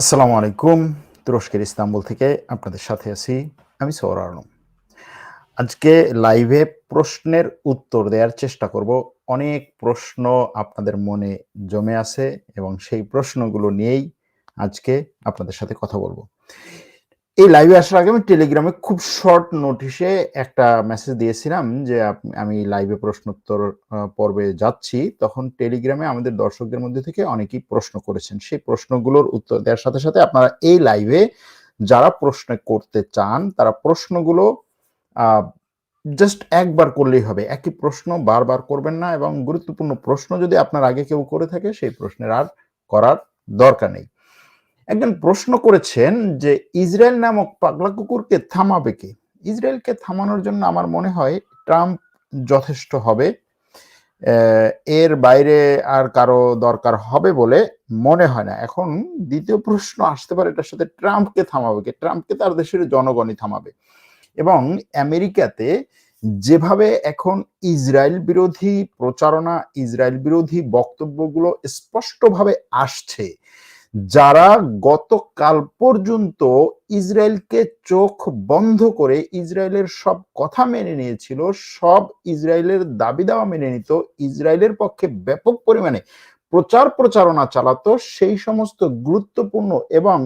আসসালামু আলাইকুম, তুরস্কের ইস্তাম্বুল থেকে আপনাদের সাথে আছি আমি সৌর আলম। আজকে লাইভে প্রশ্নের উত্তর দেওয়ার চেষ্টা করব। অনেক প্রশ্ন আপনাদের মনে জমে আছে এবং সেই প্রশ্নগুলো নিয়েই আজকে আপনাদের সাথে কথা বলব। এই লাইভে আসার আগে আমি টেলিগ্রামে খুব শর্ট নোটিশে একটা মেসেজ দিয়েছিলাম যে আমি লাইভে প্রশ্নোত্তর পর্বে যাচ্ছি। তখন টেলিগ্রামে আমাদের দর্শকদের মধ্যে থেকে অনেকেই প্রশ্ন করেছেন। সেই প্রশ্নগুলোর উত্তর দেওয়ার সাথে সাথে আপনারা এই লাইভে যারা প্রশ্ন করতে চান, তারা প্রশ্নগুলো জাস্ট একবার করলেই হবে। একই প্রশ্ন বারবার করবেন না এবং গুরুত্বপূর্ণ প্রশ্ন যদি আপনার আগে কেউ করে থাকে, সেই প্রশ্নের আর করার দরকার নেই। একজন প্রশ্ন করেছেন যে ইসরায়েল নামক পাগলা কুকুরকে থামাবে কে? ইসরায়েলকে থামানোর জন্য আমার মনে হয় ট্রাম্প যথেষ্ট হবে। এর বাইরে আর কারও দরকার হবে বলে মনে হয় না। এখন দ্বিতীয় প্রশ্ন আসতে পারে এটার সাথে ট্রাম্পকে থামাবে কে? ট্রাম্পকে তার দেশের জনগণই থামাবে। এবং আমেরিকাতে যেভাবে এখন ইসরায়েল বিরোধী প্রচারণা, ইসরায়েল বিরোধী বক্তব্যগুলো স্পষ্টভাবে আসছে যারা গতকাল পর্যন্ত ইসরায়েলকে চোখ বন্ধ করে ইসরায়েলের সব কথা মেনে নিয়েছিল, সব ইসরায়েলের দাবি দাওয়া মেনে নিত, ইসরায়েলের পক্ষে ব্যাপক পরিমাণে প্রচার প্রচারণা চালাতো, সেই সমস্ত গুরুত্বপূর্ণ এবং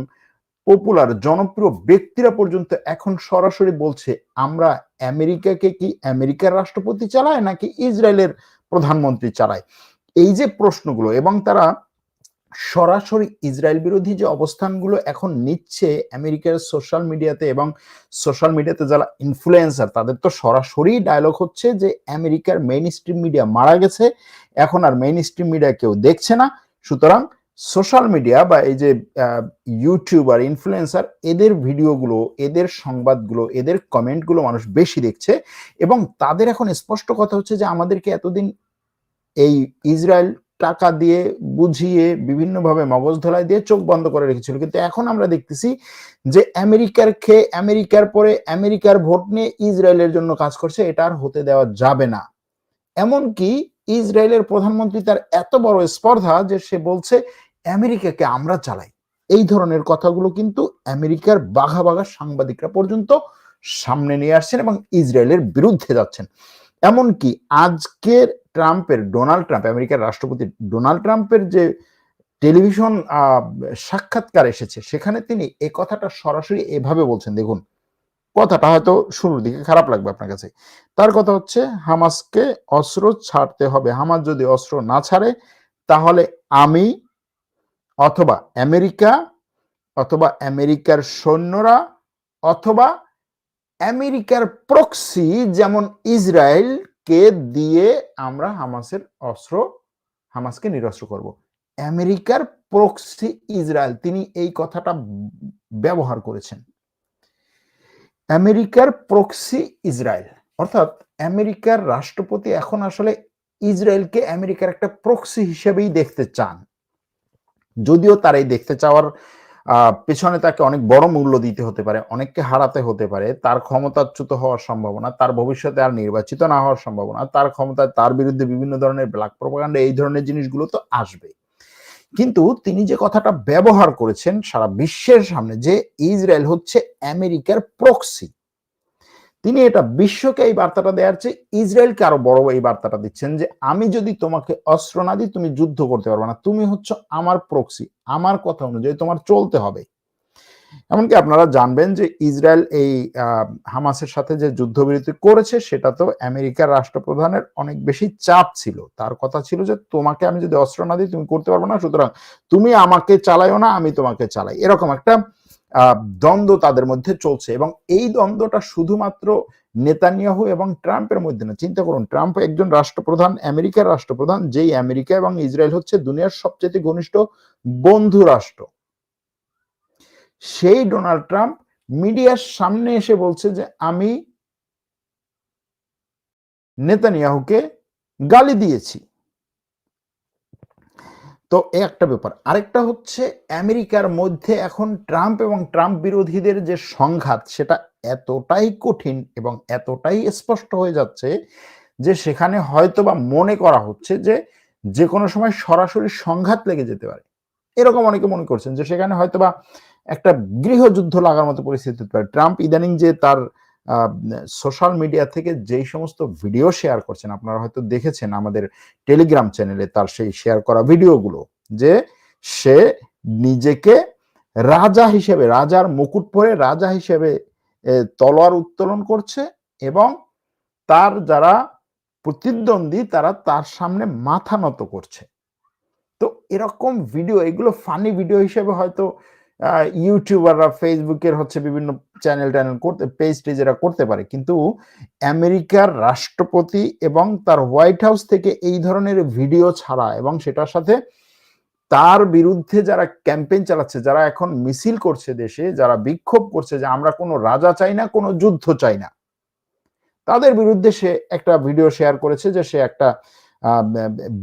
পপুলার জনপ্রিয় ব্যক্তিরা পর্যন্ত এখন সরাসরি বলছে, আমরা আমেরিকাকে কি আমেরিকার রাষ্ট্রপতি চালায় নাকি ইসরায়েলের প্রধানমন্ত্রী চালায়? এই যে প্রশ্নগুলো, এবং তারা সরাসরি ইসরায়েল বিরোধী যে অবস্থানগুলো এখন নিচ্ছে আমেরিকার সোশ্যাল মিডিয়াতে এবং সোশ্যাল মিডিয়াতে যারা ইনফ্লুয়েন্সার তাদের তো সরাসরি ডায়লগ হচ্ছে যে আমেরিকার মেইন স্ট্রিম মিডিয়া মারা গেছে, এখন আর মেইন স্ট্রিম মিডিয়া কেউ দেখছে না। সুতরাং সোশ্যাল মিডিয়া বা এই যে ইউটিউবার ইনফ্লুয়েন্সার এদের ভিডিওগুলো, এদের সংবাদগুলো, এদের কমেন্টগুলো মানুষ বেশি দেখছে এবং তাদের এখন স্পষ্ট কথা হচ্ছে যে আমাদেরকে এতদিন এই ইসরায়েল টাকা দিয়ে বুঝিয়ে বিভিন্নভাবে মগজ ধলাই দিয়ে চোখ বন্ধ করে রেখেছিল। কিন্তু এখন আমরা দেখতেছি যে আমেরিকার খেয়ে আমেরিকার পরে আমেরিকার ভোট নিয়ে ইসরায়েলের জন্য কাজ করছে, এটা আর হতে দেওয়া যাবে না। এমনকি ইসরায়েলের প্রধানমন্ত্রী তার এত বড় স্পর্ধা যে সে বলছে, আমেরিকাকে আমরা চালাই। এই ধরনের কথাগুলো কিন্তু আমেরিকার বাঘা বাঘা সাংবাদিকরা পর্যন্ত সামনে নিয়ে আসছেন এবং ইসরায়েলের বিরুদ্ধে যাচ্ছেন। এমনকি আজকের ট্রাম্পের, ডোনাল্ড ট্রাম্প, আমেরিকার রাষ্ট্রপতি ডোনাল্ড ট্রাম্পের যে টেলিভিশন সাক্ষাৎকার এসেছে, সেখানে তিনি এই কথাটা সরাসরি এভাবে বলছেন, দেখুন, কথাটা হয়তো শুরুর দিকে খারাপ লাগবে আপনার কাছে। তার কথা হচ্ছে, হামাসকে অস্ত্র ছাড়তে হবে। হামাস যদি অস্ত্র না ছাড়ে, তাহলে আমি অথবা আমেরিকা অথবা আমেরিকার সৈন্যরা অথবা আমেরিকার প্রক্সি, যেমন ইসরায়েলকে দিয়ে আমরা হামাসের অস্ত্র, হামাসকে নিরস্ত্র করব? আমেরিকার প্রক্সি ইসরায়েল, তিনি এই কথাটা ব্যবহার করেছেন। আমেরিকার প্রক্সি ইসরায়েল, অর্থাৎ আমেরিকার রাষ্ট্রপতি এখন আসলে ইসরায়েলকে আমেরিকার একটা প্রক্সি হিসেবেই দেখতে চান। যদিও তার এই দেখতে চাওয়ার পেছনে তাকে অনেক বড় মূল্য দিতে হতে পারে, অনেককে হারাতে হতে পারে, তার ক্ষমতাচ্যুত হওয়ার সম্ভাবনা, তার ভবিষ্যতে আর নির্বাচিত না হওয়ার সম্ভাবনা, তার ক্ষমতায় তার বিরুদ্ধে বিভিন্ন ধরনের ব্ল্যাক প্রপাগান্ডা, এই ধরনের জিনিসগুলো তো আসবে কিন্তু তিনি যে কথাটা ব্যবহার করেছেন সারা বিশ্বের সামনে যে ইসরায়েল হচ্ছে আমেরিকার প্রক্সি তিনি এটা বিশ্বকে এই বার্তাটা দেওয়ার চেয়ে ইসরায়েলকে আরও বড় এই বার্তাটা দিচ্ছেন যে, আমি যদি তোমাকে অস্ত্র না দিই, তুমি যুদ্ধ করতে পারবে না। তুমি হচ্ছে আমার প্রক্সি আমার কথা অনুযায়ী তোমার চলতে হবে। এমনকি আপনারা জানবেন যে, ইসরায়েল এই হামাসের সাথে যে যুদ্ধবিরতি করেছে, সেটা তো আমেরিকার রাষ্ট্রপ্রধানের অনেক বেশি চাপ ছিল। তার কথা ছিল যে, তোমাকে আমি যদি অস্ত্র না দিই, তুমি করতে পারবে না। সুতরাং তুমি আমাকে চালাইও না, আমি তোমাকে চালাই। এরকম একটা দ্বন্দ্ব তাদের মধ্যে চলছে এবং এই দ্বন্দ্বটা শুধুমাত্র নেতানিয়াহু এবং ট্রাম্পের মধ্যে না, চিন্তা করুন, ট্রাম্প একজন রাষ্ট্রপ্রধান, আমেরিকার রাষ্ট্রপ্রধান, যেই আমেরিকা এবং ইসরায়েল হচ্ছে দুনিয়ার সবচেয়ে ঘনিষ্ঠ বন্ধু রাষ্ট্র। সেই ডোনাল্ড ট্রাম্প মিডিয়ার সামনে এসে বলছে যে, আমি নেতানিয়াহুকে গালি দিয়েছি। তো এ একটা ব্যাপার। আরেকটা হচ্ছে আমেরিকার মধ্যে এখন ট্রাম্প এবং ট্রাম্প বিরোধীদের যে সংঘাত, সেটা এতটাই কঠিন এবং এতটাই স্পষ্ট হয়ে যাচ্ছে যে সেখানে হয়তো বা মনে করা হচ্ছে যে যে কোনো সময় সরাসরি সংঘাত লেগে যেতে পারে। এরকম অনেকে মনে করছেন যে সেখানে হয়তো বা একটা গৃহযুদ্ধ লাগার মতো পরিস্থিতি হতে পারে। ট্রাম্প ইদানিং যে তার সোশ্যাল মিডিয়া থেকে যেই সমস্ত ভিডিও শেয়ার করছেন, আপনারা হয়তো দেখেছেন আমাদের টেলিগ্রাম চ্যানেলে তার সেই শেয়ার করা ভিডিওগুলো যে সে নিজেকে রাজা হিসেবে, রাজার মুকুট পরে রাজা হিসেবে তলোয়ার উত্তোলন করছে এবং তার যারা প্রতিদ্বন্দ্বী, তারা তার সামনে মাথা নত করছে। তো এরকম ভিডিও এগুলো ফানি ভিডিও হিসেবে হয়তো ইউটিউবাররা ফেসবুকের হচ্ছে বিভিন্ন চ্যানেল ট্যানেল করতে পেজ টেজ এরা করতে পারে। কিন্তু আমেরিকার রাষ্ট্রপতি এবং তার হোয়াইট হাউস থেকে এই ধরনের ভিডিও ছাড়া এবং সেটার সাথে তার বিরুদ্ধে যারা ক্যাম্পেইন চালাচ্ছে, যারা এখন মিছিল করছে দেশে, যারা বিক্ষোভ করছে যে আমরা কোনো রাজা চাই না, কোনো যুদ্ধ চাই না, তাদের বিরুদ্ধে সে একটা ভিডিও শেয়ার করেছে যে সে একটা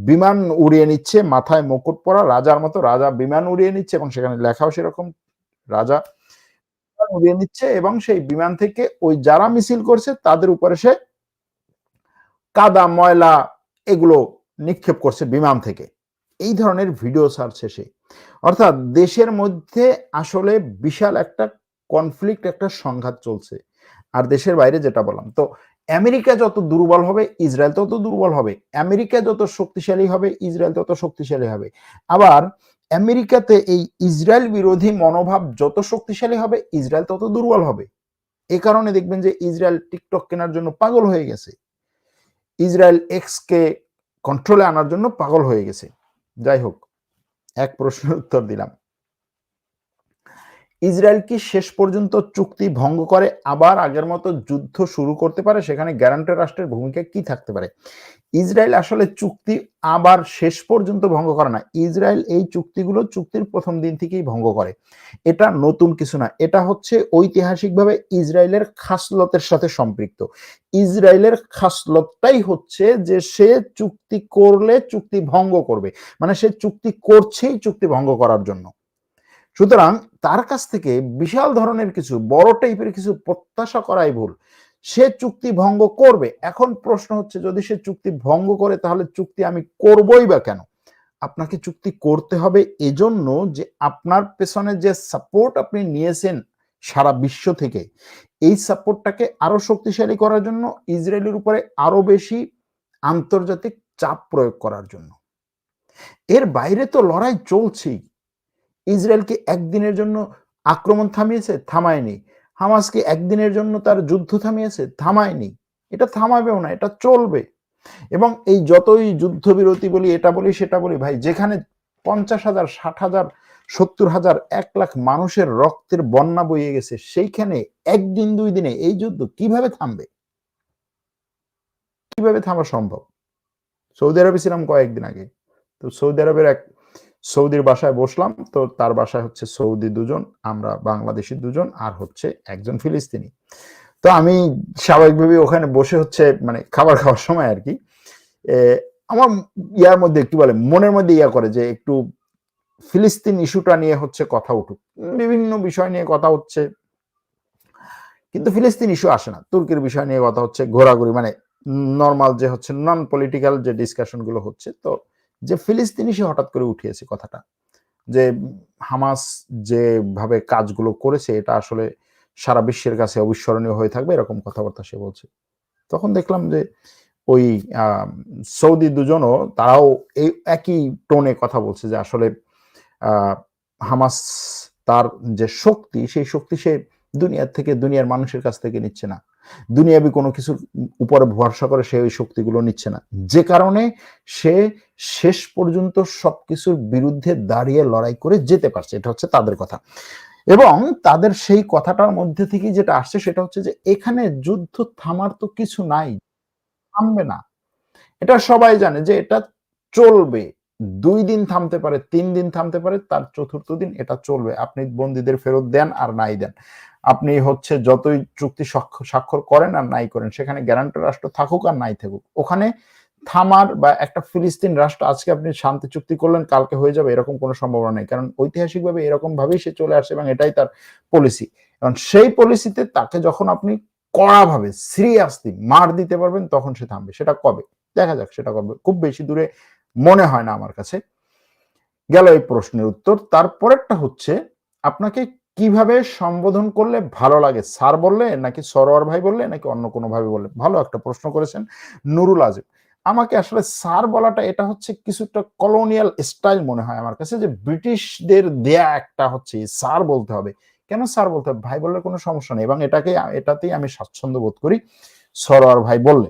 বিমান উড়িয়ে নিচ্ছে, মাথায় মুকুট পরা, রাজার মতো রাজা বিমান উড়িয়ে নিচ্ছে এবং সেখানে লেখাও সেরকম রাজা উড়িয়ে নিচ্ছে এবং সেই বিমান থেকে ওই যারা মিছিল করছে তাদের উপরে সে কাদা, ময়লা এগুলো নিক্ষেপ করছে বিমান থেকে। এই ধরনের ভিডিও ছাড়ছে সে অর্থাৎ দেশের মধ্যে আসলে বিশাল একটা কনফ্লিক্ট একটা সংঘাত চলছে। আর দেশের বাইরে যেটা বললাম, তো আমেরিকা যত দুর্বল হবে, ইসরায়েল তত দুর্বল হবে। আমেরিকা যত শক্তিশালী হবে, ইসরায়েল তত শক্তিশালী হবে। আবার আমেরিকাতে এই ইসরায়েল বিরোধী মনোভাব যত শক্তিশালী হবে, ইসরায়েল তত দুর্বল হবে। এ কারণে দেখবেন যে ইসরায়েল টিকটক কেনার জন্য পাগল হয়ে গেছে। ইসরায়েল এক্স কে কন্ট্রোলে আনার জন্য পাগল হয়ে গেছে। যাই হোক, এক প্রশ্নের উত্তর দিলাম। ইসরায়েল কি শেষ পর্যন্ত চুক্তি ভঙ্গ করে? আবার আগের মতো যুদ্ধ শুরু করতে পারে? সেখানে গ্যারান্টার রাষ্ট্রের ভূমিকা কি থাকতে পারে? ইসরায়েল আসলে চুক্তি আবার শেষ পর্যন্ত ভঙ্গ করে না। ইসরায়েল এই চুক্তিগুলো চুক্তির প্রথম দিন থেকেই ভঙ্গ করে। এটা নতুন কিছু না। এটা হচ্ছে ঐতিহাসিকভাবে ইসরায়েলের খাসলতের সাথে সম্পৃক্ত। ইসরায়েলের খাসলতটাই হচ্ছে যে সে চুক্তি করলে চুক্তি ভঙ্গ করবে। মানে সে চুক্তি করছেই চুক্তি ভঙ্গ করার জন্য। সুতরাং তার কাছ থেকে বিশাল ধরনের কিছু, বড় টাইপের কিছু প্রত্যাশা করাই ভুল। সে চুক্তি ভঙ্গ করবে। এখন প্রশ্ন হচ্ছে, যদি সে চুক্তি ভঙ্গ করে, তাহলে চুক্তি আমি করবই বা কেন? আপনাকে চুক্তি করতে হবে এজন্য যে আপনার পেছনে যে সাপোর্ট আপনি নিয়েছেন সারা বিশ্ব থেকে, এই সাপোর্টটাকে আরও শক্তিশালী করার জন্য, ইসরায়েলের উপরে আরও বেশি আন্তর্জাতিক চাপ প্রয়োগ করার জন্য। এর বাইরে তো লড়াই চলছেই। ইসরায়েলকে একদিনের জন্য আক্রমণ থামিয়েছে, থামায়নি। হামাসকে একদিনের জন্য তার যুদ্ধ থামিয়েছে, থামায়নি। এটা থামাবেও না, এটা চলবে। এবং এই যতই যুদ্ধবিরতি বলি, এটা বলি, সেটা বলি, ভাই, যেখানে পঞ্চাশ হাজার, ষাট হাজার, সত্তর হাজার, এক লাখ মানুষের রক্তের বন্যা বইয়ে গেছে, সেইখানে একদিন, দুই দিনে এই যুদ্ধ কীভাবে থামবে? কীভাবে থামা সম্ভব? সৌদি আরবে ছিলাম কয়েকদিন আগে। তো সৌদি আরবের এক সৌদির বাসায় বসলাম, তো তার বাসায় হচ্ছে সৌদি দুজন, আমরা বাংলাদেশি দুজন, আর হচ্ছে একজন ফিলিস্তিনি। তো আমি স্বাভাবিকভাবে ওখানে বসে হচ্ছে মানে খাবার খাওয়ার সময় আর কি আমার ইয়ার মধ্যে একটু বলে, মনের মধ্যে ইয়া করে যে একটু ফিলিস্তিন ইস্যুটা নিয়ে হচ্ছে কথা উঠুক। বিভিন্ন বিষয় নিয়ে কথা হচ্ছে, কিন্তু ফিলিস্তিন ইস্যু আসে না। তুর্কির বিষয় নিয়ে কথা হচ্ছে, ঘোরাঘুরি মানে নর্মাল যে হচ্ছে নন পলিটিক্যাল যে ডিসকাশনগুলো হচ্ছে, তো যে ফিলিস্তিনি সে হঠাৎ করে উঠিয়েছে কথাটা। যে হামাস যেভাবে কাজগুলো করেছে, এটা আসলে সারা বিশ্বের কাছে অবিস্মরণীয় হয়ে থাকবে, এরকম কথাবার্তা সে বলছে। তখন দেখলাম যে ওই সৌদি দুজনও তারাও এই একই টোনে কথা বলছে যে আসলে হামাস তার যে শক্তি, সেই শক্তি সে দুনিয়ার থেকে, দুনিয়ার মানুষের কাছ থেকে নিচ্ছে না। দুনিয়াবি কোনো কিছুর উপরে ভরসা করে সে ওই শক্তিগুলো নিচ্ছে না। যে কারণে সে শেষ পর্যন্ত সবকিছুর বিরুদ্ধে দাঁড়িয়ে লড়াই করে যেতে পারছে, এটা হচ্ছে তাদের কথা। এবং তাদের সেই কথাটার মধ্যে থেকে যেটা আসছে সেটা হচ্ছে যে এখানে যুদ্ধ থামার তো কিছু নাই, থামবে না। এটা সবাই জানে যে এটা চলবে। দুই দিন থামতে পারে, তিন দিন থামতে পারে, তার চতুর্থ দিন এটা চলবে। আপনি বন্দীদের ফেরত দেন আর নাই দেন। আপনি হচ্ছে যতই চুক্তি স্বাক্ষর করেন আর নাই করেন, সেখানে গ্যারান্টার রাষ্ট্র থাকুক আর নাই থাকুক। ওখানে থামার বা একটা ফিলিস্তিন রাষ্ট্র, আজকে আপনি শান্তি চুক্তি করলেন, কালকে হয়ে যাবে, এরকম কোনো সম্ভাবনা নেই। কারণ ঐতিহাসিকভাবে এরকম ভাবেই সে চলে আসে এবং এটাই তার পলিসি এবং সেই পলিসিতে তাকে যখন আপনি কড়াভাবে সিরিয়াসলি মার দিতে পারবেন, তখন সে থামবে। সেটা কবে? দেখা যাক, সেটা কবে? খুব বেশি দূরে মনে হয় না আমার কাছে। গেল এই প্রশ্নের উত্তর। তারপরেরটা হচ্ছে, আপনাকে কীভাবে সম্বোধন করলে ভালো লাগে? স্যার বললে নাকি সরোয়ার ভাই বললে নাকি অন্য কোনো ভাবে বললে? ভালো একটা প্রশ্ন করেছেন নুরুল আজিম। আমাকে আসলে স্যার বলাটা, এটা হচ্ছে কিছুটা কলোনিয়াল স্টাইল মনে হয় আমার কাছে যে ব্রিটিশদের দেয়া একটা হচ্ছে স্যার বলতে হবে। কেন স্যার বলতে হবে? ভাই বললে কোনো সমস্যা নেই এবং এটাকে, এটাতেই আমি স্বাচ্ছন্দ্য বোধ করি, সরোয়ার ভাই বললে।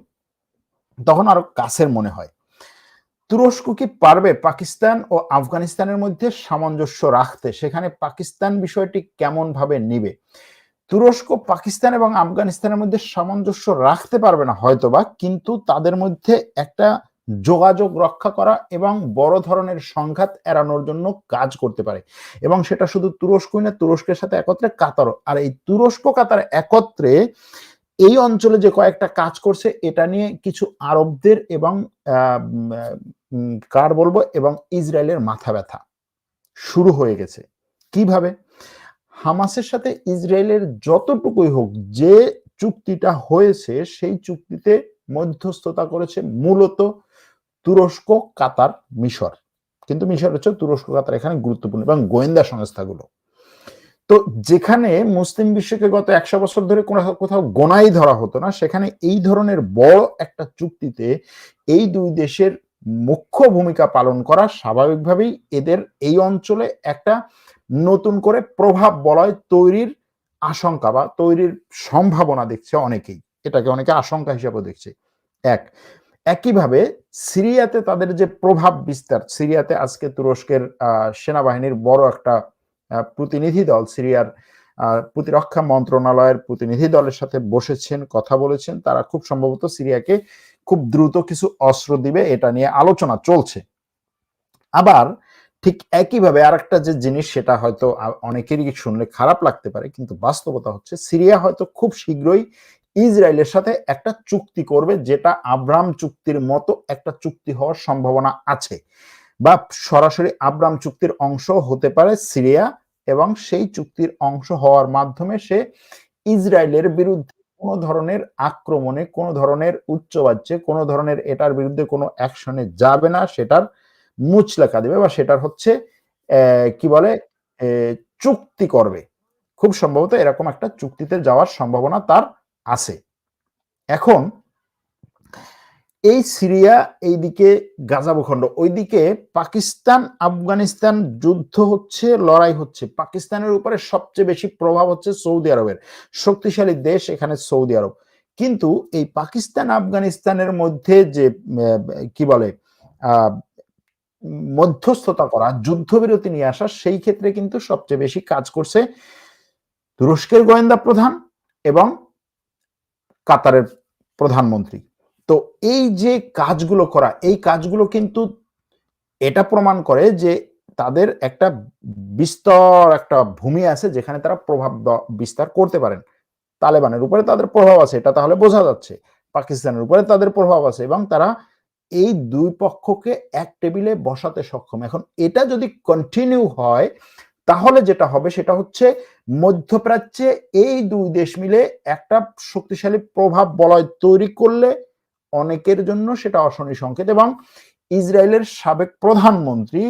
তখন আরও কাছের মনে হয়। তুরস্ক কি পারবে পাকিস্তান ও আফগানিস্তানের মধ্যে সামঞ্জস্য রাখতে? সেখানে পাকিস্তান বিষয়টি কেমন ভাবে নিবে? তুরস্ক, পাকিস্তান এবং আফগানিস্তানের মধ্যে সামঞ্জস্য রাখতে পারবে না হয়তোবা, কিন্তু তাদের মধ্যে একটা যোগাযোগ রক্ষা করা এবং বড় ধরনের সংঘাত এড়ানোর জন্য কাজ করতে পারে। এবং সেটা শুধু তুরস্কই না, তুরস্কের সাথে একত্রে কাতারও। আর এই তুরস্ক, কাতার একত্রে এই অঞ্চলে যে কয়েকটা কাজ করছে, এটা নিয়ে কিছু আরবদের এবং কার বলব? এবং ইসরায়েলের মাথা ব্যথা। শুরু হয়ে গেছে। কীভাবে? হামাসের সাথে ইসরায়েলের যতটুকুই হোক যে চুক্তিটা হয়েছে, সেই চুক্তিতে মধ্যস্থতা করেছে মূলত তুরস্ক, কাতার, মিশর। কিন্তু মিশর হচ্ছে তুরস্ক, কাতার এখানে গুরুত্বপূর্ণ এবং গোয়েন্দা সংস্থাগুলো। তো যেখানে মুসলিম বিশ্বকে গত একশো বছর ধরে কোনো কোথাও গোনাই ধরা হতো না, সেখানে এই ধরনের বড় একটা চুক্তিতে এই দুই দেশের মুখ্য ভূমিকা পালন করা স্বাভাবিকভাবেই এদের এই অঞ্চলে একটা নতুন করে প্রভাব বলয় তৈরির আশঙ্কা বা তৈরির সম্ভাবনা দেখছে অনেকেই। এটাকে অনেকে আশঙ্কা হিসাবে দেখছে। এক, একইভাবে সিরিয়াতে তাদের যে প্রভাব বিস্তার, সিরিয়াতে আজকে তুরস্কের সেনাবাহিনীর বড় একটা প্রতিনিধি দল, সিরিয়ার প্রতিরক্ষা মন্ত্রণালয়ের প্রতিনিধি দলের সাথে বসেছেন, কথা বলেছেন। তারা খুব সম্ভবত সিরিয়াকে খুব দ্রুত কিছু অস্ত্র দিবে, এটা নিয়ে আলোচনা চলছে। আবার ঠিক একইভাবে আর একটা যে জিনিস সেটা হয়তো অনেকেরই শুনলে খারাপ লাগতে পারে, কিন্তু বাস্তবতা হচ্ছে সিরিয়া হয়তো খুব শীঘ্রই ইসরায়েলের সাথে একটা চুক্তি করবে, যেটা আব্রাম চুক্তির মতো একটা চুক্তি হওয়ার সম্ভাবনা আছে। বা সরাসরি আব্রাম চুক্তির অংশ হতে পারে সিরিয়া, এবং সেই চুক্তির অংশ হওয়ার মাধ্যমে সে ইসরায়েলের বিরুদ্ধে কোনো ধরনের আক্রমণে, কোনো ধরনের উচ্চবাচ্যে কোনো ধরনের এটার বিরুদ্ধে কোনো অ্যাকশনে যাবে না, সেটার মুছ লেখা দেবে বা সেটার হচ্ছে কি বলে চুক্তি করবে। খুব সম্ভবত এরকম একটা চুক্তিতে যাওয়ার সম্ভাবনা তার আছে। এখন এই সিরিয়া, এইদিকে গাজা ভূখণ্ড। ওইদিকে পাকিস্তান, আফগানিস্তান যুদ্ধ হচ্ছে, লড়াই হচ্ছে। পাকিস্তানের উপরে সবচেয়ে বেশি প্রভাব হচ্ছে সৌদি আরবের। শক্তিশালী দেশ এখানে সৌদি আরব। কিন্তু এই পাকিস্তান, আফগানিস্তানের মধ্যে যে কি বলে মধ্যস্থতা করা, যুদ্ধবিরতি নিয়ে আসা, সেই ক্ষেত্রে কিন্তু সবচেয়ে বেশি কাজ করছে তুরস্কের গোয়েন্দা প্রধান এবং কাতারের প্রধানমন্ত্রী। তো এই যে কাজগুলো করা, এই কাজগুলো কিন্তু এটা প্রমাণ করে যে তাদের একটা বিস্তর একটা ভূমি আছে যেখানে তারা প্রভাব বিস্তার করতে পারেন। তালেবানের উপরে তাদের প্রভাব আছে, এটা তাহলে বোঝা যাচ্ছে। পাকিস্তানের উপরে তাদের প্রভাব আছে এবং তারা এই দুই পক্ষকে এক টেবিলে বসাতে সক্ষম। এখন এটা যদি কন্টিনিউ হয়, তাহলে যেটা হবে সেটা হচ্ছে মধ্যপ্রাচ্যে এই দুই দেশ মিলে একটা শক্তিশালী প্রভাব বলয় তৈরি করলে অনেকের জন্য সেটা অশনি সংকেত এবং ইসরায়েলের সাবেক প্রধানমন্ত্রী,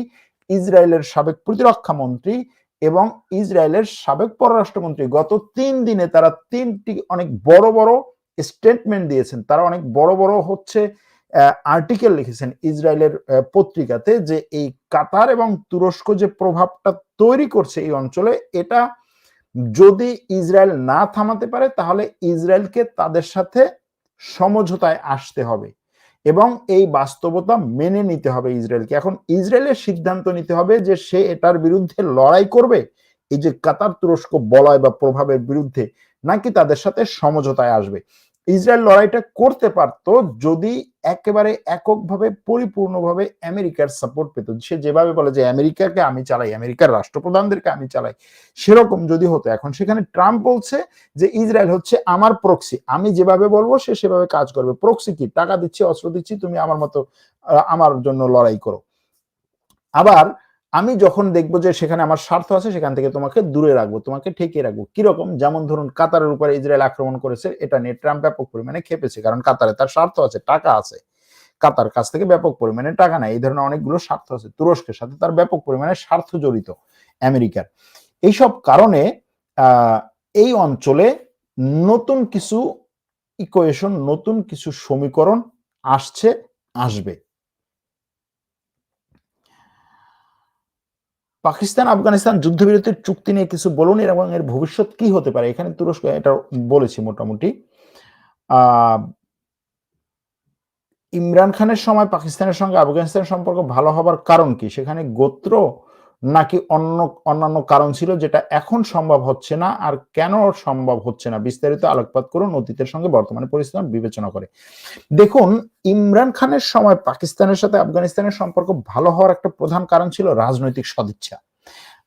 ইসরায়েলের সাবেক প্রতিরক্ষা মন্ত্রী এবং ইসরায়েলের সাবেক পররাষ্ট্রমন্ত্রী গত তিন দিনে তারা তিনটি অনেক বড় বড় স্টেটমেন্ট দিয়েছেন। তারা অনেক বড় বড় হচ্ছে আর্টিকেল লিখেছেন ইসরায়েলের পত্রিকাতে যে এই কাতার এবং তুরস্ক যে প্রভাবটা তৈরি করছে এই অঞ্চলে, এটা যদি ইসরায়েল না থামাতে পারে, তাহলে ইসরায়েলকে তাদের সাথে সমঝোতায় আসতে হবে এবং এই বাস্তবতা মেনে নিতে হবে ইসরায়েলকে। এখন ইসরায়েলের সিদ্ধান্ত নিতে হবে যে সে এটার বিরুদ্ধে লড়াই করবে, এই যে কাতার তুরস্ক বলয় বা প্রভাবের বিরুদ্ধে, নাকি তাদের সাথে সমঝোতায় আসবে। ইসরায়েল লড়াইটা করতে পারত যদি একেবারে এককভাবে, পরিপূর্ণভাবে আমেরিকার সাপোর্ট পেত। সে যেভাবে বলে যে আমেরিকাকে আমি চালাই, আমেরিকার রাষ্ট্রপ্রধানদেরকে আমি চালাই, সেরকম যদি হতো। এখন সেখানে ট্রাম্প বলছে যে ইসরায়েল হচ্ছে আমার প্রক্সি আমি যেভাবে বলব, সে সেভাবে কাজ করবে। প্রক্সি কি? টাকা দিচ্ছি, অস্ত্র দিচ্ছি, তুমি আমার মতো আমার জন্য লড়াই করো। আবার আমি যখন দেখব যে সেখানে আমার স্বার্থ আছে, সেখান থেকে তোমাকে দূরে রাখব, তোমাকে ঠেকিয়ে রাখব। কীরকম? যেমন ধরুন, কাতারের উপরে ইসরায়েল আক্রমণ করেছে, এটা নিয়ে ট্রাম্প ব্যাপক পরিমাণে খেপেছে, কারণ কাতারে তার স্বার্থ আছে, টাকা আছে। কাতার কাছ থেকে ব্যাপক পরিমাণে টাকা নেয়, এই ধরনের অনেকগুলো স্বার্থ আছে। তুরস্কের সাথে তার ব্যাপক পরিমাণে স্বার্থ জড়িত, আমেরিকার। এইসব কারণে এই অঞ্চলে নতুন কিছু ইকুয়েশন নতুন কিছু সমীকরণ আসছে, আসবে। পাকিস্তান, আফগানিস্তান যুদ্ধবিরতির চুক্তি নিয়ে কিছু বলুন এবং এর ভবিষ্যৎ কি হতে পারে? এখানে তুরস্ক এটা বলেছি মোটামুটি। ইমরান খানের সময় পাকিস্তানের সঙ্গে আফগানিস্তানের সম্পর্ক ভালো হবার কারণ কি? সেখানে গোত্র নাকি অন্য, অন্যান্য কারণ ছিল যেটা এখন সম্ভব হচ্ছে না আর কেন সম্ভব হচ্ছে না? বিস্তারিত আলোকপাত করুন অতীতের সঙ্গে বর্তমানে পরিস্থিতি বিবেচনা করে। দেখুন, ইমরান খানের সময় পাকিস্তানের সাথে আফগানিস্তানের সম্পর্ক ভালো হওয়ার একটা প্রধান কারণ ছিল রাজনৈতিক সদিচ্ছা।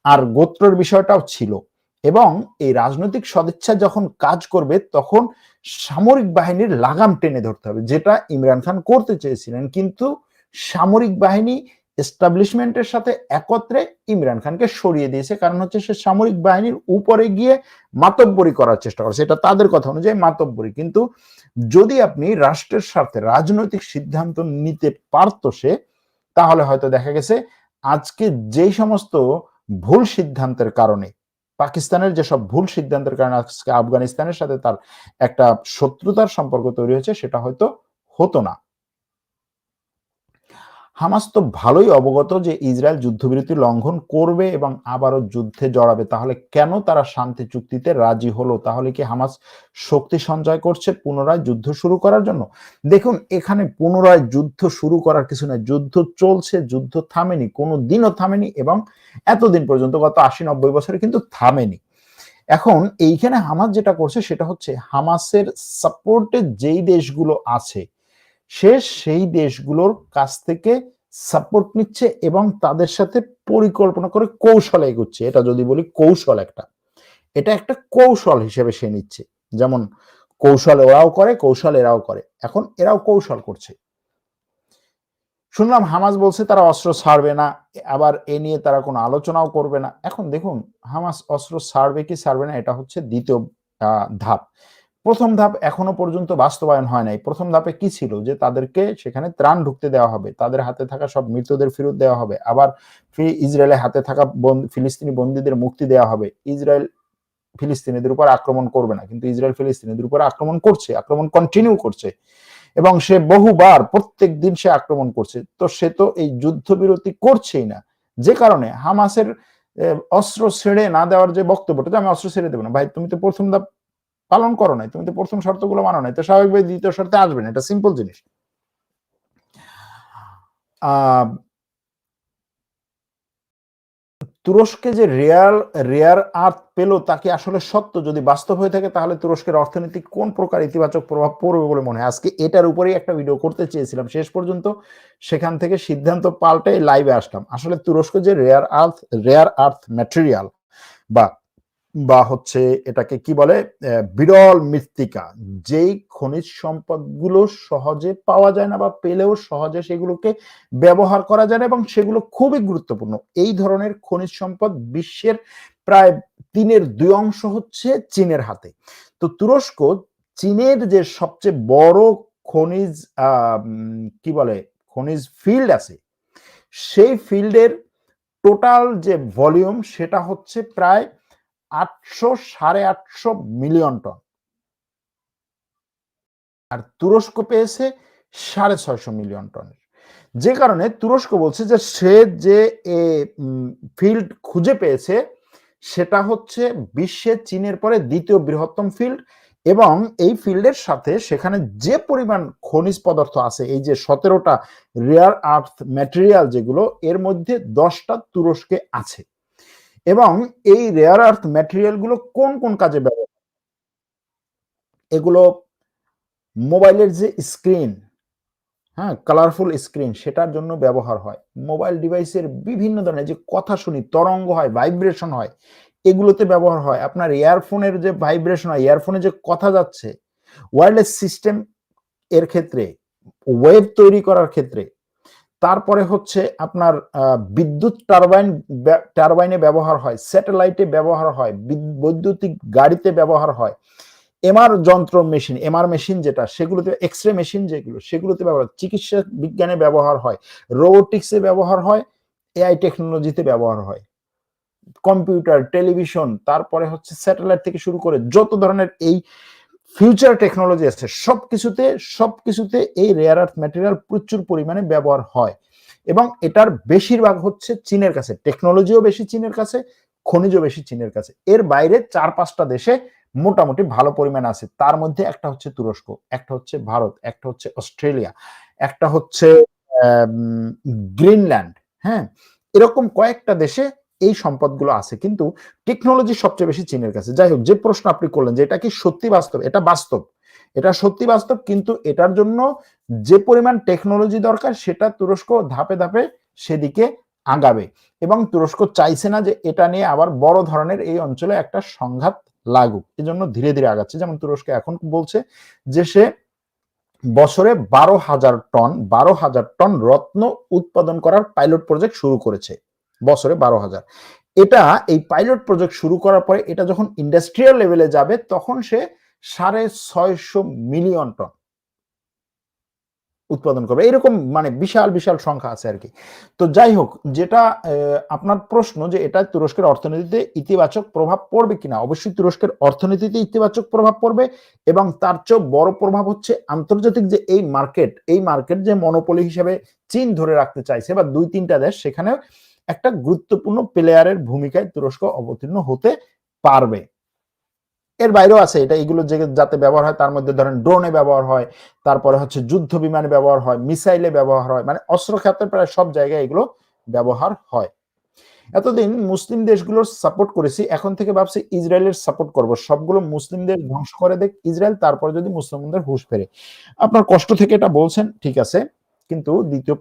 আর গোত্রের বিষয়টাও ছিল। এবং এই রাজনৈতিক সদিচ্ছা যখন কাজ করবে, তখন সামরিক বাহিনীর লাগাম টেনে ধরতে হবে, যেটা ইমরান খান করতে চেয়েছিলেন। কিন্তু সামরিক বাহিনী এস্টাবলিশমেন্টের সাথে একত্রে ইমরান খানকে সরিয়ে দিয়েছে। কারণ হচ্ছে সে সামরিক বাহিনীর উপরে গিয়ে মাতব্বরি করার চেষ্টা করছে। এটা তাদের কথা অনুযায়ী মাতব্বরি। কিন্তু যদি আপনি রাষ্ট্রের স্বার্থে রাজনৈতিক সিদ্ধান্ত নিতে পারত সে, তাহলে হয়তো দেখা গেছে আজকে যেই সমস্ত ভুল সিদ্ধান্তের কারণে, পাকিস্তানের যেসব ভুল সিদ্ধান্তের কারণে আজকে আফগানিস্তানের সাথে তার একটা শত্রুতার সম্পর্ক তৈরি হয়েছে, সেটা হয়তো হতো না। হামাস তো ভালোই অবগত যে ইসরায়েল যুদ্ধবিরতি লঙ্ঘন করবে এবং আবারও যুদ্ধে জড়াবে। তাহলে কেন তারা শান্তি চুক্তিতে রাজি হলো? তাহলে কি হামাস শক্তি সঞ্চয় করছে পুনরায় যুদ্ধ শুরু করার জন্য? দেখুন, এখানে পুনরায় যুদ্ধ শুরু করার কিছু নয় যুদ্ধ চলছে, যুদ্ধ থামেনি, কোনো দিনও থামেনি এবং এতদিন পর্যন্ত, গত আশি নব্বই বছরে কিন্তু থামেনি। এখন এইখানে হামাস যেটা করছে সেটা হচ্ছে হামাসের সাপোর্টে যেই দেশগুলো আছে সে সেই দেশগুলোর কাছ থেকে সাপোর্ট নিচ্ছে এবং তাদের সাথে পরিকল্পনা করে কৌশলে এগোচ্ছে। এটা যদি বলি কৌশল একটা। এটা একটা কৌশল হিসেবে সে নিচ্ছে। যেমন কৌশল ওরাও করে, কৌশল এরাও করে। এখন এরাও কৌশল করছে। শুনলাম হামাস বলছে তারা অস্ত্র ছাড়বে না, আবার এ নিয়ে তারা কোনো আলোচনাও করবে না। এখন দেখুন, হামাস অস্ত্র ছাড়বে কি ছাড়বে না, এটা হচ্ছে দ্বিতীয় ধাপ। প্রথম ধাপ এখনও পর্যন্ত বাস্তবায়ন হয় নাই। প্রথম ধাপে কি ছিল? যে তাদেরকে সেখানে ত্রাণ ঢুকতে দেওয়া হবে। তাদের হাতে থাকা সব মৃতদের ফেরত দেওয়া হবে। আবার ইসরায়েলের হাতে থাকা ফিলিস্তিনি বন্দীদের মুক্তি দেওয়া হবে। ইসরায়েল ফিলিস্তিনিদের উপর আক্রমণ করবে না। কিন্তু ইসরায়েল ফিলিস্তিনিদের উপর আক্রমণ করছে, আক্রমণ কন্টিনিউ করছে। এবং সে বহুবার, প্রত্যেক দিন সে আক্রমণ করছে। তো সে তো এই যুদ্ধবিরতি করছেই না। যে কারণে হামাসের অস্ত্র ছেড়ে না দেওয়ার যে বক্তব্যটা আমি অস্ত্র ছেড়ে দেবো না। ভাই, তুমি তো প্রথম ধাপ পালন করো নাই, তুমি তো প্রথম শর্তগুলো মানো নাই, তো স্বাভাবিকভাবে দ্বিতীয় শর্তে আসবে না, এটা সিম্পল জিনিস। তুরস্কে যে রেয়ার রেয়ার আর্থ পেল তাকে আসলে সত্য? যদি বাস্তব হয়ে থাকে, তাহলে তুরস্কের অর্থনীতি কোন প্রকার ইতিবাচক প্রভাব পড়বে বলে মনে হয়? আজকে এটার উপরেই একটা ভিডিও করতে চেয়েছিলাম, শেষ পর্যন্ত সেখান থেকে সিদ্ধান্ত পাল্টে লাইভে আসলাম। আসলে তুরস্ক যে rare earth rare earth material বা বা হচ্ছে এটাকে কি বলে বিরল মৃত্তিকা। যেই খনিজ সম্পদগুলো সহজে পাওয়া যায় না বা পেলেও সহজে সেগুলোকে ব্যবহার করা যায় না এবং সেগুলো খুবই গুরুত্বপূর্ণ। এই ধরনের খনিজ সম্পদ বিশ্বের প্রায় তিনের দুই অংশ হচ্ছে চীনের হাতে। তো তুরস্ক চীনের যে সবচেয়ে বড় খনিজ কি বলে, খনিজ ফিল্ড আছে, সেই ফিল্ডের টোটাল যে ভলিউম সেটা হচ্ছে প্রায় আটশো সাড়ে আটশো মিলিয়ন টন। আর তুরস্ক পেয়েছে সাড়ে ছয়শো মিলিয়ন টনের যে কারণে তুরস্ক বলছে যে সে যে ফিল্ড খুঁজে পেয়েছে, সেটা হচ্ছে বিশ্বে চীনের পরে দ্বিতীয় বৃহত্তম ফিল্ড এবং এই ফিল্ডের সাথে সেখানে যে পরিমাণ খনিজ পদার্থ আছে, এই যে সতেরোটা রেয়ার আর্থ ম্যাটেরিয়াল যেগুলো, এর মধ্যে দশটা তুরস্কে আছে। এবং এই রেয়ার আর্থ ম্যাটেরিয়ালগুলো কোন কোন কাজে ব্যবহার এগুলো মোবাইলের যে স্ক্রিন হ্যাঁ কালারফুল স্ক্রিন সেটার জন্য ব্যবহার হয়। মোবাইল ডিভাইসের বিভিন্ন ধরনের যে কথা শুনি, তরঙ্গ হয় ভাইব্রেশন হয়, এগুলোতে ব্যবহার হয়। আপনার ইয়ারফোনের যে ভাইব্রেশন হয় ইয়ারফোনে যে কথা যাচ্ছে ওয়্যারলেস সিস্টেম এর ক্ষেত্রে ওয়েব তৈরি করার ক্ষেত্রে তারপরে হচ্ছে আপনার বিদ্যুৎ টারবাইন টারবাইনে ব্যবহার হয়, স্যাটেলাইটে ব্যবহার হয় বৈদ্যুতিক গাড়িতে ব্যবহার হয়। এমআর যন্ত্র মেশিন, এমআর মেশিন যেটা, সেগুলোতে এক্স রে মেশিন যেগুলো, সেগুলোতে ব্যবহার চিকিৎসা বিজ্ঞানে ব্যবহার হয়, রোবোটিক্সে ব্যবহার হয়, এআই টেকনোলজিতে ব্যবহার হয়। কম্পিউটার, টেলিভিশন, তারপরে হচ্ছে স্যাটেলাইট থেকে শুরু করে যত ধরনের এই ফিউচার টেকনোলজি আছে। সব কিছুতে সব কিছুতে এই রেয়ার আর্থ ম্যাটেরিয়াল প্রচুর পরিমাণে ব্যবহার হয়। এবং এটার বেশিরভাগ হচ্ছে চীনের কাছে। টেকনোলজিও বেশি চীনের কাছে, খনিজও বেশি চীনের কাছে। এর বাইরে চার পাঁচটা দেশে মোটামুটি ভালো পরিমাণ আছে। তার মধ্যে একটা হচ্ছে তুরস্ক, একটা হচ্ছে ভারত, একটা হচ্ছে অস্ট্রেলিয়া, একটা হচ্ছে গ্রিনল্যান্ড হ্যাঁ? এরকম কয়েকটা দেশে এই সম্পদগুলো আছে, কিন্তু টেকনোলজি সবচেয়ে বেশি চীনের কাছে। যাই হোক, যে প্রশ্ন আপনি করলেন যে এটা কি সত্যি বাস্তব, এটা বাস্তব। এটা সত্যি বাস্তব, কিন্তু এটার জন্য যে পরিমাণ টেকনোলজি দরকার, সেটা তুরস্ক ধাপে ধাপে সেদিকে আগাবে। এবং তুরস্ক চাইছে না যে এটা নিয়ে আবার বড় ধরনের এই অঞ্চলে একটা সংঘাত লাগুক। এজন্য ধীরে ধীরে আগাচ্ছে। যেমন তুরস্ক এখন বলছে যে সে বছরে বারো হাজার টন, বারো হাজার টন রত্ন উৎপাদন করার পাইলট প্রজেক্ট শুরু করেছে। বছরে বারো হাজার। এটা এই পাইলট প্রজেক্ট শুরু করার পরে এটা যখন ইন্ডাস্ট্রিয়াল লেভেলে যাবে, তখন সে সাড়ে ছয়শো মিলিয়ন টন উৎপাদন করবে। এরকম মানে বিশাল বিশাল সংখ্যা আছে আর কি। তো যাই হোক, যেটা আপনার প্রশ্ন যে এটা তুরস্কের অর্থনীতিতে ইতিবাচক প্রভাব পড়বে কিনা? অবশ্যই তুরস্কের অর্থনীতিতে ইতিবাচক প্রভাব পড়বে এবং তার চেয়েও বড় প্রভাব হচ্ছে আন্তর্জাতিক যে এই মার্কেট এই মার্কেট যে মনোপলি হিসেবে চীন ধরে রাখতে চাইছে বা দুই তিনটা দেশ সেখানে একটা গুরুত্বপূর্ণ প্লেয়ারের ভূমিকায় তুরস্ক অবতীর্ণ হতে পারবে। এর বাইরেও আছে, এটা এগুলো যে যাতে ব্যবহার হয়, তার মধ্যে ধরেন ড্রোনে ব্যবহার হয়, তারপরে হচ্ছে যুদ্ধ বিমানে ব্যবহার হয় মিসাইলে ব্যবহার হয় মানে অস্ত্র ক্ষেত্রে প্রায় সব জায়গায় এগুলো ব্যবহার হয়। এতদিন মুসলিম দেশগুলোর সাপোর্ট করেছি, এখন থেকে ভাবছি ইসরায়েলের সাপোর্ট করব। সবগুলো মুসলিম দেশ ধ্বংস করে দেখ, ইসরায়েল, তারপরে যদি মুসলিমদের হুশ ফেরে। আপনার কষ্ট থেকে এটা বলছেন, ঠিক আছে। কিন্তু দ্বিতীয়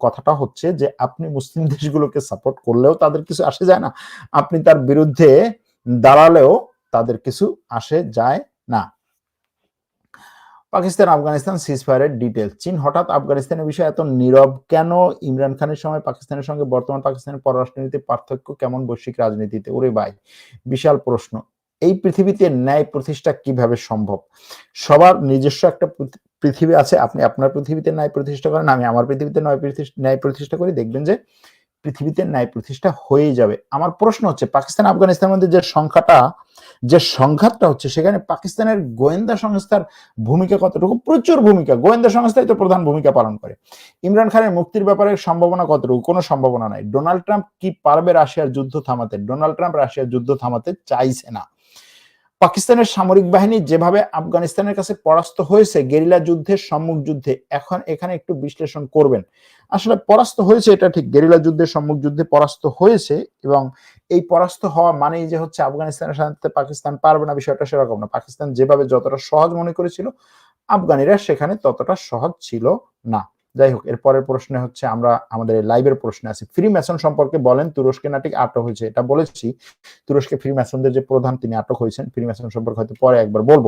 কথাটা হচ্ছে যে আপনি মুসলিম দেশগুলোকে সাপোর্ট করলেও তাদের কিছু আসে যায় না। আপনি তার বিরুদ্ধে দাঁড়ালেও তাদের কিছু আসে যায় না। পাকিস্তান, আফগানিস্তান সিজফায়ারের ডিটেল চীন হঠাৎ আফগানিস্তানের বিষয়ে এত নীরব কেন? ইমরান খানের সময় পাকিস্তানের সঙ্গে, বর্তমান পাকিস্তানের পররাষ্ট্রনীতির পার্থক্য কেমন বৈশ্বিক রাজনীতিতে? ওরে ভাই, বিশাল প্রশ্ন। এই পৃথিবীতে ন্যায় প্রতিষ্ঠা কীভাবে সম্ভব? সবার নিজস্ব একটা পৃথিবী আছে, আপনি আপনার পৃথিবীতে ন্যায় প্রতিষ্ঠা করেন, আমি আমার পৃথিবীতে ন্যায় ন্যায় প্রতিষ্ঠা করি, দেখবেন যে পৃথিবীতে ন্যায় প্রতিষ্ঠা হয়ে যাবে। আমার প্রশ্ন হচ্ছে, পাকিস্তান আফগানিস্তানের মধ্যে যে সংখ্যাটা, যে সংঘাতটা হচ্ছে, সেখানে পাকিস্তানের গোয়েন্দা সংস্থার ভূমিকা কতটুকু? প্রচুর ভূমিকা। গোয়েন্দা সংস্থাই তো প্রধান ভূমিকা পালন করে। ইমরান খানের মুক্তির ব্যাপারে সম্ভাবনা কতটুকু? কোনো সম্ভাবনা নাই। ডোনাল্ড ট্রাম্প কি পারবে রাশিয়ার যুদ্ধ থামাতে? ডোনাল্ড ট্রাম্প রাশিয়ার যুদ্ধ থামাতে চাইছে না। পাকিস্তানের সামরিক বাহিনী যেভাবে আফগানিস্তানের কাছে পরাস্ত হয়েছে, গেরিলা যুদ্ধের সম্মুখ যুদ্ধে, এখন এখানে একটু বিশ্লেষণ করবেন। আসলে পরাস্ত হয়েছে এটা ঠিক, গেরিলা যুদ্ধের সম্মুখ যুদ্ধে পরাস্ত হয়েছে এবং এই পরাস্ত হওয়া মানেই যে হচ্ছে আফগানিস্তানের সাথে পাকিস্তান পারবে না, বিষয়টা সেরকম না। পাকিস্তান যেভাবে যতটা সহজ মনে করেছিল, আফগানিরা সেখানে ততটা সহজ ছিল না। যাই হোক এর পরের প্রশ্নে হচ্ছে আমরা আমাদের লাইভের প্রশ্নে আছি। ফ্রি ম্যাসন সম্পর্কে বলেন, তুরস্কে নাটি আটক হয়েছে? এটা বলেছি। তুরস্কে ফ্রি ম্যাসনদের যে প্রধান, তিনি আটক হয়েছেন। ফ্রি ম্যাসন সম্পর্কে হয়তো পরে একবার বলব।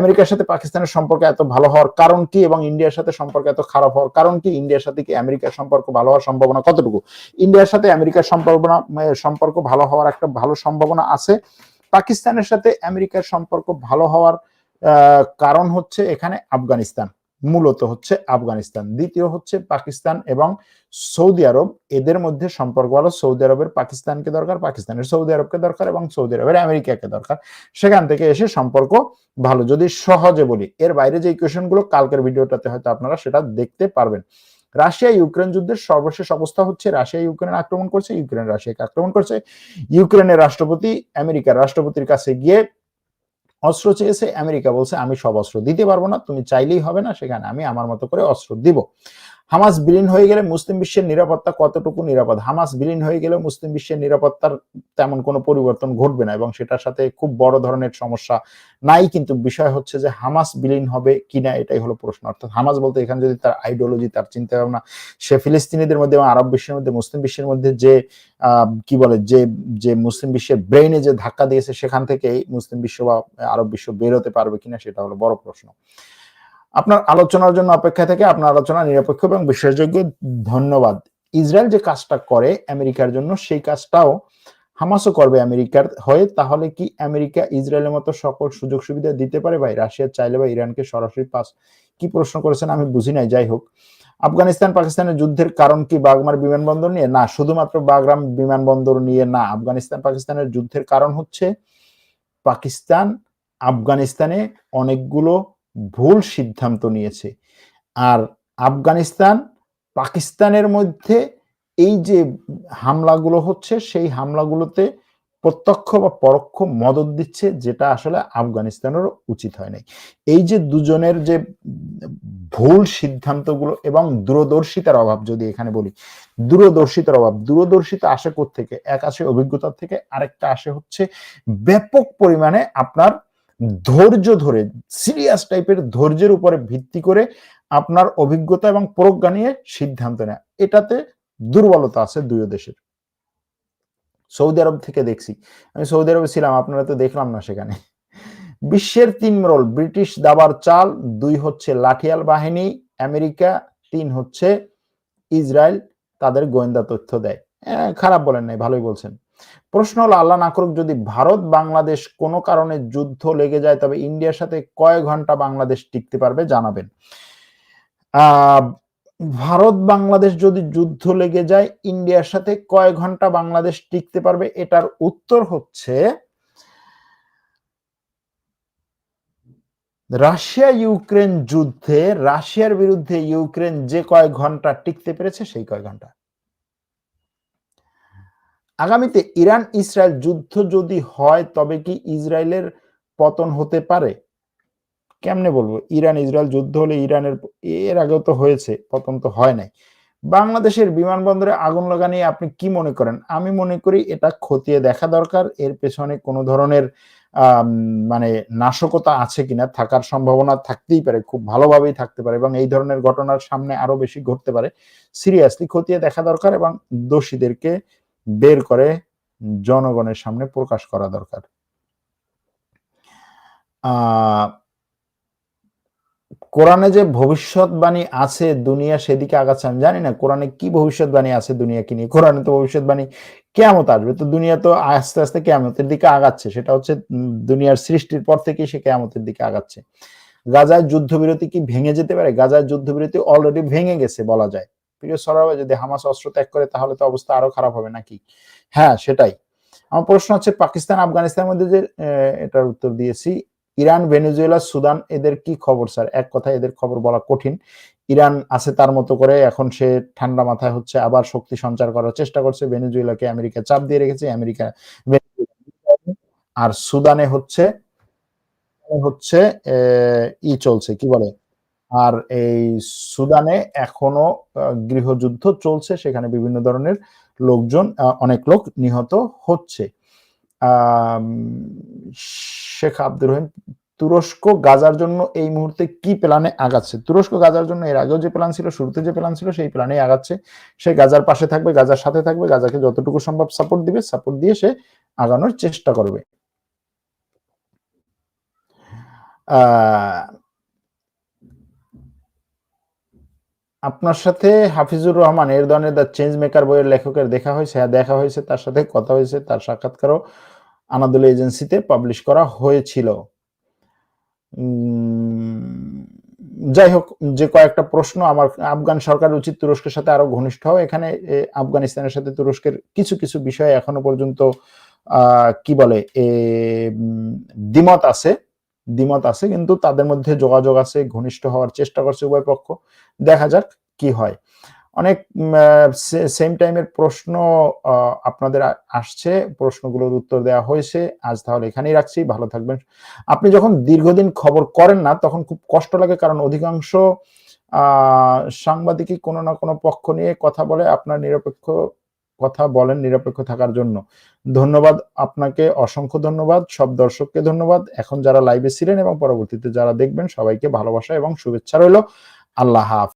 আমেরিকার সাথে পাকিস্তানের সম্পর্ক এত ভালো হওয়ার কারণ কি এবং ইন্ডিয়ার সাথে সম্পর্ক এত খারাপ হওয়ার কারণ কি? ইন্ডিয়ার সাথে কি আমেরিকার সম্পর্ক ভালো হওয়ার সম্ভাবনা কতটুকু? ইন্ডিয়ার সাথে আমেরিকার সম্ভাবনা সম্পর্ক ভালো হওয়ার একটা ভালো সম্ভাবনা আছে। পাকিস্তানের সাথে আমেরিকার সম্পর্ক ভালো হওয়ার কারণ হচ্ছে এখানে আফগানিস্তান। মূলত হচ্ছে আফগানিস্তান, দ্বিতীয় হচ্ছে পাকিস্তান এবং সৌদি আরব। এদের মধ্যে সম্পর্ক হলো সৌদি আরবের পাকিস্তানকে দরকার, পাকিস্তানের সৌদি আরবকে দরকার এবং সৌদি আরবের আমেরিকাকে দরকার। সেখান থেকে এসে সম্পর্ক ভালো। যদি সহজে বলি, এর বাইরে যে ইকুয়েশনগুলো কালকের ভিডিওটাতে হয়তো আপনারা সেটা দেখতে পারবেন। রাশিয়া, ইউক্রেন যুদ্ধের সর্বশেষ অবস্থা হচ্ছে রাশিয়া ইউক্রেন আক্রমণ করছে, ইউক্রেন রাশিয়াকে আক্রমণ করছে। ইউক্রেনের রাষ্ট্রপতি, আমেরিকার রাষ্ট্রপতির কাছে গিয়ে অস্ত্র চেয়েছে, আমেরিকা বলছে, আমি সব অস্ত্র দিতে পারব না, তুমি চাইলেই হবে না, সেখানে আমি আমার মতো করে অস্ত্র দিব। হামাস বিলীন হয়ে গেলে মুসলিম বিশ্বের নিরাপত্তা কতটুকু নিরাপদ? হামাস বিলীন হয়ে গেলে মুসলিম বিশ্বের নিরাপত্তার তেমন কোনো পরিবর্তন ঘটবে না এবং সেটার সাথে খুব বড় ধরনের সমস্যা নাই, কিন্তু বিষয় হচ্ছে যে হামাস বিলীন হবে কিনা এটাই হলো প্রশ্ন। অর্থাৎ হামাস বলতে এখানে যদি তার আইডিওলজি তার চিন্তা ভাবনা সে ফিলিস্তিনিদের মধ্যে এবং আরব বিশ্বের মধ্যে, মুসলিম বিশ্বের মধ্যে যে কি বলে, যে যে মুসলিম বিশ্বের ব্রেইনে যে ধাক্কা দিয়েছে সেখান থেকেই মুসলিম বিশ্ব বা আরব বিশ্ব বেরোতে পারবে কিনা সেটা হলো বড় প্রশ্ন। আপনার আলোচনার জন্য অপেক্ষা থেকে আপনার আলোচনা নিরপেক্ষ এবং বিশ্বাসযোগ্য। ধন্যবাদ। ইসরায়েল যে কাজটা করে আমেরিকার জন্য, সেই কাজটাও হামাসও করবে আমেরিকার হয়ে। তাহলে কি আমেরিকা ইসরায়েলের মতো সকল সুযোগ সুবিধা দিতে পারে? ভাই, রাশিয়া চাইলে বা ইরানকে সরাসরি পাস কি প্রশ্ন করেছেন আমি বুঝি নাই। যাই হোক, আফগানিস্তান পাকিস্তানের যুদ্ধের কারণ কি বাগমার বিমানবন্দর নিয়ে? না, শুধুমাত্র বাগরাম বিমানবন্দর নিয়ে না। আফগানিস্তান পাকিস্তানের যুদ্ধের কারণ হচ্ছে পাকিস্তান, আফগানিস্তানে অনেকগুলো ভুল সিদ্ধান্ত নিয়েছে। আর আফগানিস্তান পাকিস্তানের মধ্যে এই যে হামলাগুলো হচ্ছে, সেই হামলাগুলোতে প্রত্যক্ষ বা পরোক্ষ মদত দিচ্ছে, যেটা আসলে আফগানিস্তানের উচিত হয় নাই। এই যে দুজনের যে ভুল সিদ্ধান্তগুলো এবং দূরদর্শিতার অভাব, যদি এখানে বলি, দূরদর্শিতার অভাব, দূরদর্শিতা আসে থেকে এক আসে অভিজ্ঞতা থেকে, আরেকটা আসে হচ্ছে ব্যাপক পরিমাণে আপনার ধৈর্য ধরে সিরিয়াস টাইপের ধৈর্যের উপরে ভিত্তি করে আপনার অভিজ্ঞতা এবং প্রজ্ঞা নিয়ে সিদ্ধান্ত নেয়। এটাতে দুর্বলতা আছে দুই দেশের। সৌদি আরব থেকে দেখছি। আমি সৌদি আরবে ছিলাম, আপনারা তো দেখলাম না সেখানে। বিশ্বের তিন রোল ব্রিটিশ দাবার চাল, দুই হচ্ছে লাঠিয়াল বাহিনী, আমেরিকা, তিন হচ্ছে ইসরায়েল, তাদের গোয়েন্দা তথ্য দেয়। খারাপ বলেন নাই, ভালোই বলছেন। প্রশ্ন হলো, আল্লাহ না করুক যদি ভারত বাংলাদেশ কোনো কারণে যুদ্ধ লেগে যায়, তবে ইন্ডিয়ার সাথে কয় ঘণ্টা বাংলাদেশ টিকতে পারবে, জানাবেন। ভারত বাংলাদেশ যদি যুদ্ধ লেগে যায়, ইন্ডিয়ার সাথে কয় ঘণ্টা বাংলাদেশ টিকতে পারবে, এটার উত্তর হচ্ছে রাশিয়া ইউক্রেন যুদ্ধে, রাশিয়ার বিরুদ্ধে ইউক্রেন যে কয় ঘণ্টা টিকতে পেরেছে, সেই কয় ঘণ্টা। আগামীতে ইরান ইসরায়েল যুদ্ধ যদি হয়, তবে কি ইসরায়েলের পতন হতে পারে? কেমনে বলব? ইরান ইসরায়েল যুদ্ধ হলে ইরানের এর আগেও তো হয়েছে, পতন তো হয় নাই। বাংলাদেশের বিমানবন্দরে আগুন লাগা নিয়ে আপনি কি মনে করেন? আমি মনে করি এটা খতিয়ে দেখা দরকার। এর পেছনে কোনো ধরনের মানে নাশকতা আছে কিনা, থাকার সম্ভাবনা থাকতেই পারে, খুব ভালোভাবেই থাকতে পারে এবং এই ধরনের ঘটনার সামনে আরও বেশি ঘটতে পারে। সিরিয়াসলি খতিয়ে দেখা দরকার এবং দোষীদেরকে বের করে জনগণের সামনে প্রকাশ করা দরকার। কোরআনে যে ভবিষ্যৎবাণী আছে দুনিয়া সেদিকে আগাচ্ছে আমি জানি না, কোরআনে কি ভবিষ্যৎবাণী আছে দুনিয়াকে নিয়ে? কোরআনে তো ভবিষ্যৎবাণী কেমত আসবে, তো দুনিয়া তো আস্তে আস্তে কেমতের দিকে আগাচ্ছে, সেটা হচ্ছে দুনিয়ার সৃষ্টির পর থেকেই সে কেমতের দিকে আগাচ্ছে। গাজায় যুদ্ধবিরতি কি ভেঙে যেতে পারে? গাজায় যুদ্ধবিরতি অলরেডি ভেঙে গেছে বলা যায়। প্রিয় সরাবে যদি হামাস অস্ত্র ত্যাগ করে, তাহলে তো অবস্থা আরও খারাপ হবে নাকি? হ্যাঁ সেটাই। আমার প্রশ্ন হচ্ছে, পাকিস্তান, আফগানিস্তানের মধ্যে যে এটার উত্তর দিয়েছি, ইরান, ভেনেজুয়েলা, সুদান, এদের কি খবর, স্যার? এক কথা এদের খবর বলা কঠিন। ইরান আছে তার মতো করে, এখন সে ঠান্ডা মাথায় হচ্ছে, আবার শক্তি সঞ্চার করার চেষ্টা করছে। ভেনেজুয়েলাকে আমেরিকা চাপ দিয়ে রেখেছে, আমেরিকা আর সুদানে হচ্ছে হচ্ছে ই চলছে, কি বলে? আর এই সুদানে এখনও গৃহযুদ্ধ চলছে, সেখানে বিভিন্ন ধরনের লোকজন অনেক লোক নিহত হচ্ছে। শেখ আব্দুর রহিম, তুরস্ক গাজার জন্য এই মুহূর্তে কি প্ল্যানে আগাচ্ছে? তুরস্ক গাজার জন্য এর আগেও যে প্ল্যান ছিল, শুরুতে যে প্ল্যান ছিল, সেই প্ল্যানে আগাচ্ছে। সে গাজার পাশে থাকবে, গাজার সাথে থাকবে, গাজাকে যতটুকু সম্ভব সাপোর্ট দিবে সাপোর্ট দিয়ে সে আগানোর চেষ্টা করবে। আপনার সাথে হাফিজুর রহমান এর ধরনের দ্য চেঞ্জ মেকার বইয়ের লেখকের দেখা হয়েছে হ্যাঁ দেখা হয়েছে, তার সাথে কথা হয়েছে, তার সাক্ষাৎকারও আনাদুল এজেন্সিতে পাবলিশ করা হয়েছিল। যাই হোক, যে কয়েকটা প্রশ্ন, আমার আফগান সরকার উচিত তুরস্কের সাথে আরও ঘনিষ্ঠ হওয়া। এখানে আফগানিস্তানের সাথে তুরস্কের কিছু কিছু বিষয়ে এখনও পর্যন্ত কি বলে দ্বিমত আছে। দ্বিমত আছে, কিন্তু তাদের মধ্যে যোগাযোগ আছে, ঘনিষ্ঠ হওয়ার চেষ্টা করছে উভয় পক্ষ। দেখা যাক কি হয়। অনেক সেম টাইমের প্রশ্ন আপনাদের আসছে। প্রশ্নগুলোর উত্তর দেওয়া হয়েছে। আজ তাহলে এখানেই রাখছি। ভালো থাকবেন। আপনি যখন দীর্ঘদিন খবর করেন না, তখন খুব কষ্ট লাগে, কারণ অধিকাংশ সাংবাদিকই কোনো না কোনো পক্ষ নিয়ে কথা বলে, আপনার নিরপেক্ষ কথা বলেন নিরপেক্ষ থাকার জন্য। ধন্যবাদ আপনাকে, অসংখ্য ধন্যবাদ। সব দর্শককে ধন্যবাদ। এখন যারা লাইভে ছিলেন এবং পরবর্তীতে যারা দেখবেন, সবাইকে ভালোবাসা এবং শুভেচ্ছা রইল। আল্লাহ হাফ